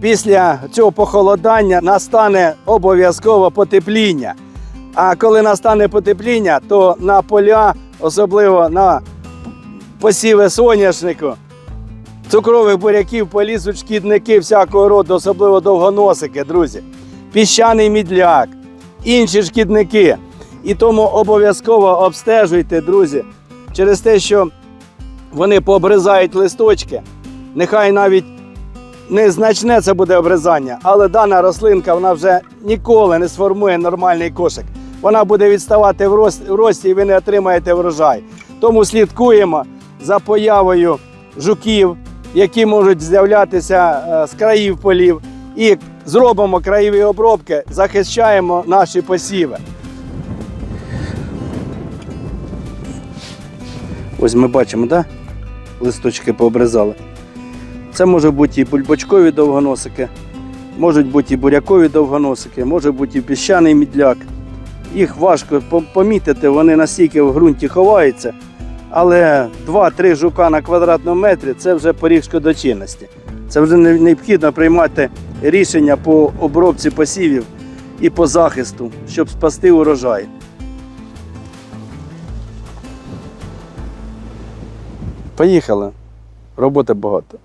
після цього похолодання настане обов'язково потепління. А коли настане потепління, то на поля, особливо на посіви соняшнику, цукрових буряків полізуть шкідники всякого роду, особливо довгоносики, друзі. Піщаний мідляк, інші шкідники. І тому обов'язково обстежуйте, друзі, через те, що вони пообризають листочки. Нехай навіть незначне це буде обрізання, але дана рослинка вона вже ніколи не сформує нормальний кошик. Вона буде відставати в рості і ви не отримаєте врожай. Тому слідкуємо за появою жуків, які можуть з'являтися е, з країв полів, і зробимо краєві обробки, захищаємо наші посіви. Ось ми бачимо, да? листочки пообрізали. Це може бути і бульбочкові довгоносики, можуть бути і бурякові довгоносики, може бути і піщаний мідляк. Їх важко помітити, вони настільки в ґрунті ховаються. Але 2-3 жука на квадратному метрі це вже поріг шкодочинності. Це вже необхідно приймати рішення по обробці посівів і по захисту, щоб спасти урожай. Поїхали. Роботи багато.